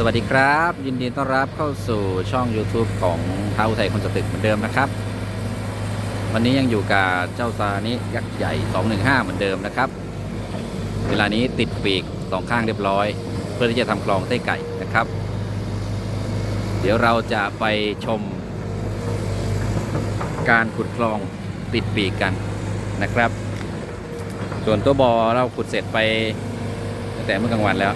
สวัสดีครับ ยินดีต้อนรับเข้าสู่ช่อง YouTube ของท้าอุทัยคนสตึกเหมือนเดิมนะครับ วันนี้ยังอยู่กับเจ้าซานิยักษ์ใหญ่ 215 เหมือนเดิมนะครับ เวลานี้ติดปีกสองข้างเรียบร้อย เพื่อที่จะทำคลองไต้ไก่นะครับ เดี๋ยวเราจะไปชม การขุดคลองติดปีกกันนะครับ ส่วนตัวบอเราขุดเสร็จไปตั้งแต่เมื่อกลางวันแล้ว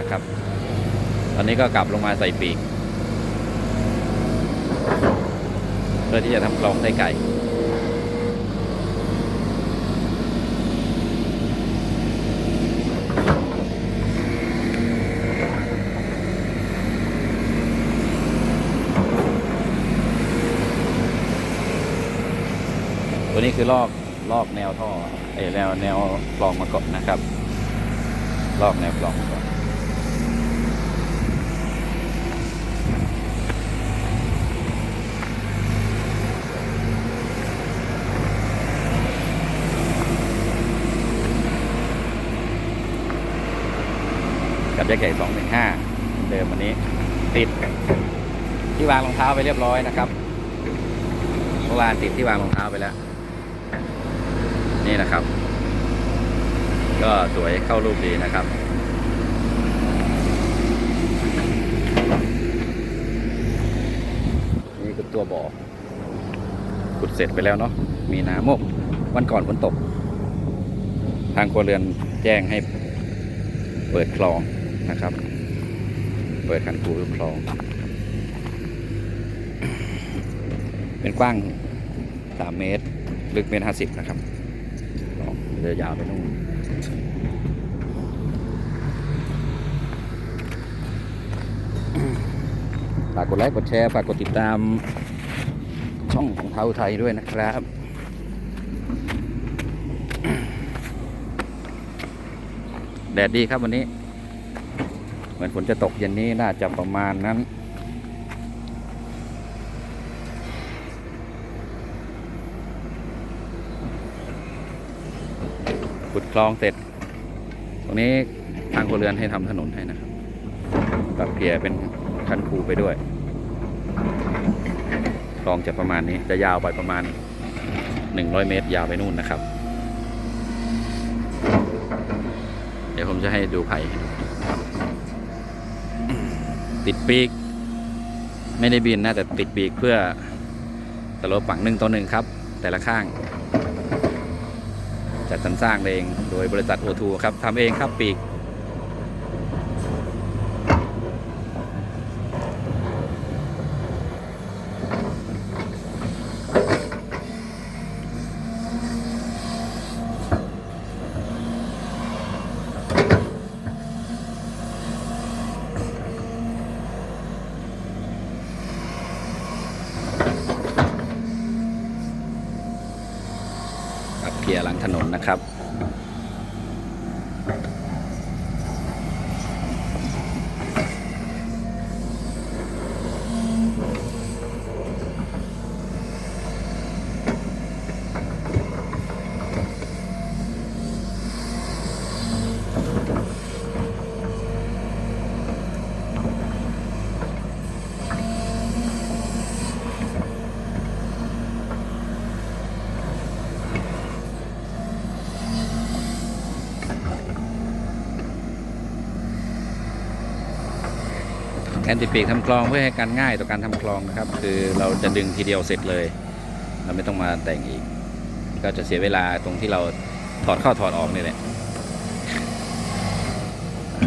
นะครับ อนนี้ก็กลับลงมาใส่ปีก เพื่อที่จะทำกลองไส้ไก่ตัวนี้คือลอกลอกแนวท่อไอแนวแนวกลองมาก่อนนะครับ ลอกแนวกลองมาก่อน กับยักษ์ใหญ่สองหนึ่งห้าเดิมวันนี้ ติด ที่วางรองเท้าไปเรียบร้อยนะครับเมื่อวานติดที่วางรองเท้าไปแล้ว นี่นะครับ ก็สวยเข้ารูปดีนะครับนี่คือตัวบ่อขุดเสร็จไปแล้วเนาะมีน้ำมกวันก่อนฝนตก ทางครัวเรือนแจ้งให้เปิดคลอง นะครับ เปิดคันคูคลอง เป็นกว้าง 3 เมตร ลึกเมตรห้าสิบนะครับลองเรือยาวไปนู่นฝากกดไลค์ กดแชร์ ฝากกดติดตามช่องของเท้าไทยด้วยนะครับแดดดีครับวันนี้ มือนฝนจะตกเย็นนี้น่าจะประมาณนั้น ขุดคลองเสร็จ ตรงนี้ทางครัวเรือนให้ทำถนนให้นะครับปรับเกลียเป็นคันคูไปด้วย คลองจะประมาณนี้จะยาวไปประมาณ 100 เมตร ยาวไปนู่นนะครับ เดี๋ยวผมจะให้ดูไผ่ ติดปีก ไม่ได้บินนะแต่ติดปีกเพื่อสโลปฝังหนึ่งต่อหนึ่งครับ แต่ละข้าง จัดสรรสร้างเองโดยบริษัทโอทูครับทำเองครับปีก เกียร์หลังถนนนะครับ แอนติปีกทำคลองเพื่อให้การง่ายต่อการทำคลองนะครับ คือเราจะดึงทีเดียวเสร็จเลย เราไม่ต้องมาแต่งอีก ก็จะเสียเวลาตรงที่เราถอดเข้าถอดออกนี่แหละ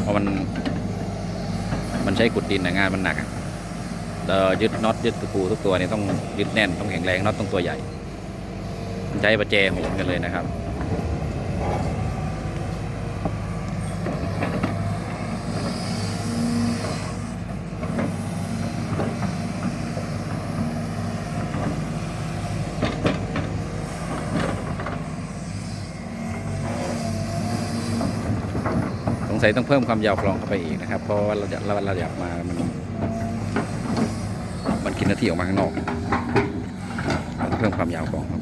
เพราะมันมันใช้ขุดดินนะงานมันหนักเรายึดน็อตยึดตะปูทุกตัวนี่ต้องยึดแน่นต้องแข็งแรงน็อตต้องตัวใหญ่ ใช้ประแจโหนกันเลยนะครับ สัยต้องเพิ่มความยาวคลองเข้าไปอีกนะครับ เพราะว่าเราจะเราเราอยากมามันมันกินหน้าที่ออกมาข้างนอก เพิ่มความยาวคลองครับ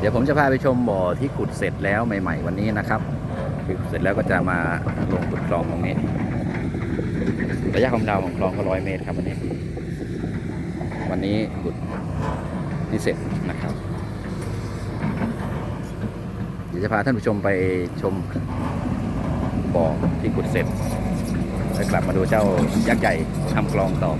เดี๋ยวผมจะพาไปชมบ่อที่ขุดเสร็จแล้วใหม่ ๆ วันนี้นะครับคือขุดเสร็จแล้วก็จะมาลงขุดคลองตรงนี้ ระยะความยาวของคลองก็ร้อยเมตรครับวันนี้ วันนี้ขุดนี่เสร็จนะครับ เดี๋ยวจะพาท่านผู้ชมไปชมบ่อที่ขุดเสร็จแล้วกลับมาดูเจ้ายักษ์ใหญ่ทำคลองต่อ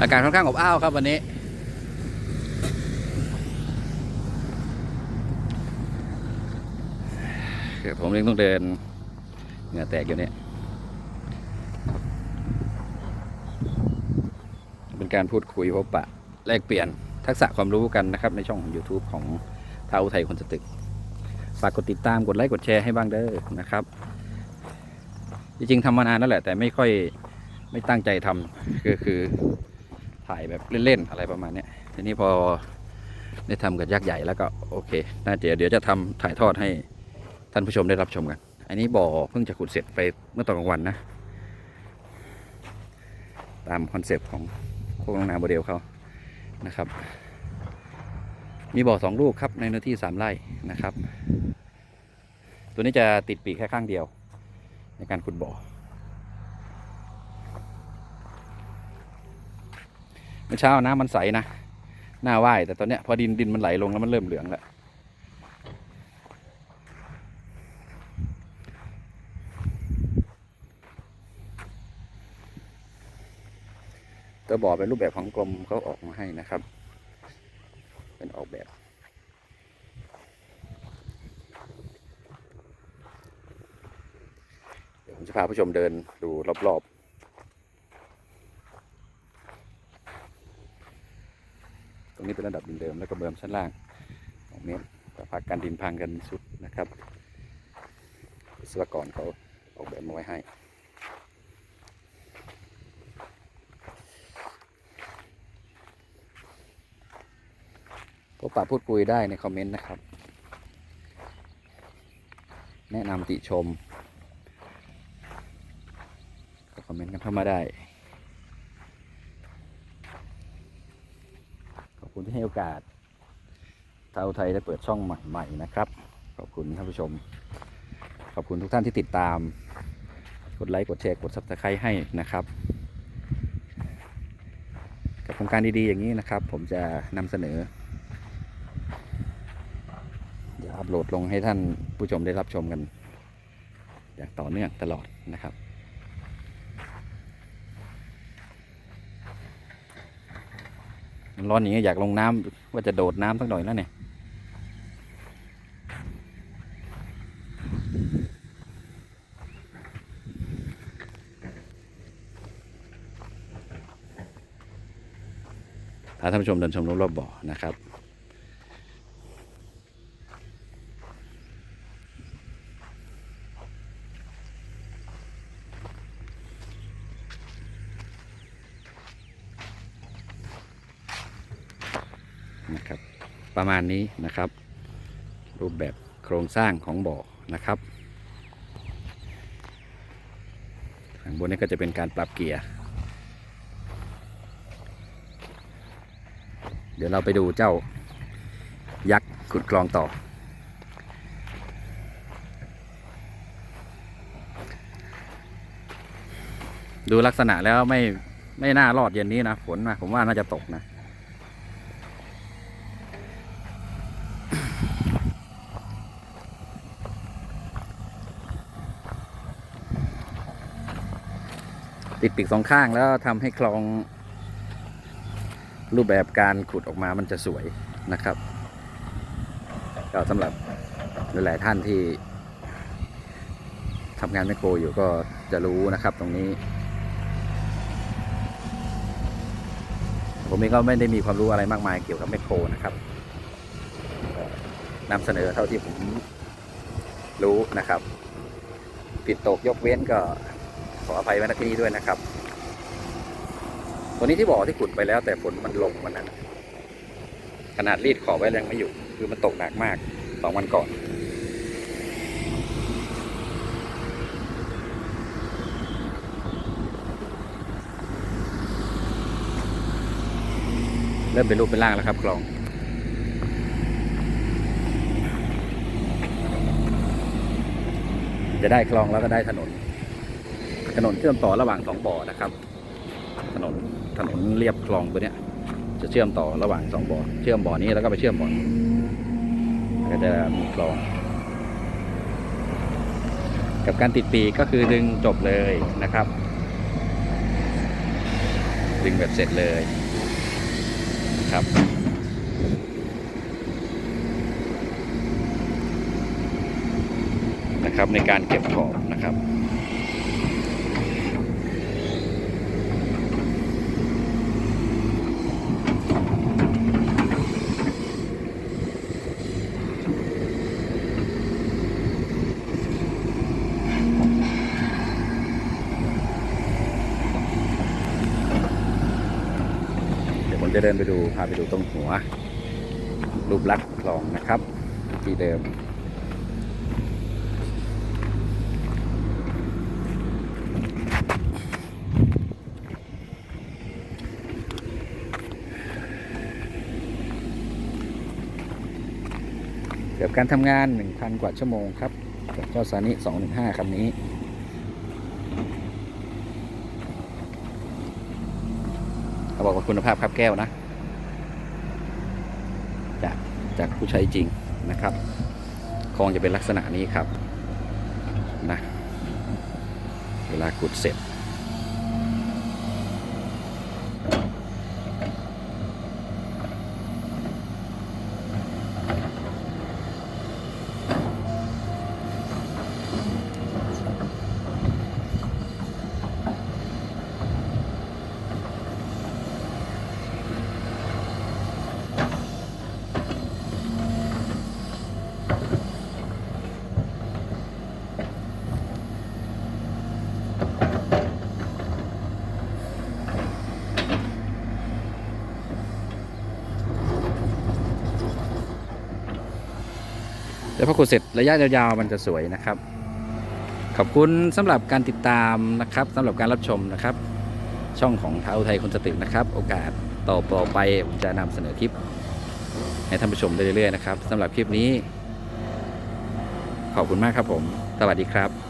อากาศค่อนข้างอบอ้าวครับวันนี้เดี๋ยวผมเองต้องเดินเหงื่อแตกอยู่เนี่ยเป็นการพูดคุยพบปะแลกเปลี่ยนทักษะความรู้กันนะครับ ในช่องของ YouTube ของท้าวอุทัยคนสตึก ฝากกดติดตามกดไลค์กดแชร์ให้บ้างเด้อนะครับ จริงๆทำมานานแล้วแหละ แต่ไม่ค่อยไม่ตั้งใจทำก็คือ ถ่ายแบบเล่นๆอะไรประมาณนี้ทีนี้พอได้ทำกับยักษ์ใหญ่แล้วก็โอเค น่าจะเดี๋ยวจะทำถ่ายทอดให้ท่านผู้ชมได้รับชมกัน อันนี้บ่อเพิ่งจะขุดเสร็จไปเมื่อตอนกลางวันนะ ตามคอนเซปต์ของโคกน้องนาโมเดลเขานะครับ มีบ่อสองลูกครับในเนื้อที่สามไร่นะครับ ตัวนี้จะติดปีกแค่ข้างเดียว ในการขุดบ่อ มื่อเช้าน้ำมันใสนะหน้าว่ายแต่ตอนเนี้ยพอดินดินมันไหลลงแล้วมันเริ่มเหลืองแล้วตัวบ่อเป็นรูปแบบของกรมเขาออกมาให้นะครับ เป็นออกแบบเดี๋ยวผมจะพาผู้ชมเดินดูรอบๆ รงนี้เป็นระดับดินเดิมแล้วก็เบิมชั้นล่างของเมตรแต่พักการดินพังกันสุดนะครับวิศวกรเขาออกแบบมาไว้ให้พบปะพูดคุยได้ในคอมเมนต์นะครับ แนะนำติชม ก็คอมเมนต์กันเข้ามาได้ ขอบ คุณที่ให้โอกาสเท่าไทยได้เปิดช่องใหม่ๆนะครับ ขอบคุณท่านผู้ชม ขอบคุณทุกท่านที่ติดตาม กดไลค์ กดแชร์ กด subscribe ให้นะครับ กับโครงการดีๆอย่างนี้นะครับ ผมจะนำเสนอ เดี๋ยวอัปโหลดลงให้ท่านผู้ชมได้รับชมกัน อย่างต่อเนื่องตลอดนะครับ มัน ร้อนอย่างเงี้ยอยากลงน้ำว่าจะโดดน้ำสักหน่อยแล้วเนี่ยพาท่านผู้ชมเดินชมรอบๆบ่อนะครับ ประมาณนี้นะครับ รูปแบบโครงสร้างของบ่อนะครับข้างบนนี้ก็จะเป็นการปรับเกียร์ เดี๋ยวเราไปดูเจ้ายักษ์ขุดคลองต่อ ดูลักษณะแล้วไม่ไม่น่ารอดเย็นนี้นะฝนนะผมว่าน่าจะตกนะ ติดปีกสองข้างแล้วทำให้คลองรูปแบบการขุดออกมามันจะสวยนะครับ ก็สำหรับหลาย ๆ ท่านที่ทำงานแมคโครอยู่ก็จะรู้นะครับตรงนี้ ผมเองก็ไม่ได้มีความรู้อะไรมากมายเกี่ยวกับแมคโครนะครับนำเสนอเท่าที่ผมรู้นะครับผิดตกยกเว้นก็ ออภัยไว้ณที่นี้ด้วยนะครับตัวนี้ที่บอกที่ขุดไปแล้วแต่ฝนมันลงมันนั้น ขนาดรีดขอบไว้ยังไม่อยู่ คือมันตกหนักมากสองวันก่อนเริ่มเป็นรูปเป็นร่างแล้วครับกลองจะได้คลองแล้วก็ได้ถนน นนเชื่อมต่อระหว่างสองบ่อนะครับ ถนนถนนเรียบคลองตัวเนี้ย จะเชื่อมต่อระหว่างสองบ่อเชื่อมบ่อนี้แล้วก็ไปเชื่อมบ่อนก็จะมีคลอง กับการติดปีกก็คือดึงจบเลยนะครับ ดึงแบบเสร็จเลยนะครับนะครับในการเก็บขอบนะครับ เดี๋ยว ผมจะเดินไปดูพาไปดูตรงหัว รูปลักษณ์คลองนะครับ ที่เดิม เกี่ยวกับการทำงาน 1,000 กว่าชั่วโมงครับเจ้าซานิ215คันนี้ เขาบอกว่าคุณภาพครับแก้วนะ จากจากผู้ใช้จริงนะครับคลองจะเป็นลักษณะนี้ครับนะเวลาขุดเสร็จ แล้วพอขุดเสร็จระยะยาวๆมันจะสวยนะครับ ขอบคุณสำหรับการติดตามนะครับสำหรับการรับชมนะครับ ช่องของท้าวไทยคนสตินะครับ โอกาสต่อตอไปผมจะนำเสนอคลิปให้ท่านผู้ชมได้เรื่อยๆนะครับสำหรับคลิปนี้ ขอบคุณมากครับผม สวัสดีครับ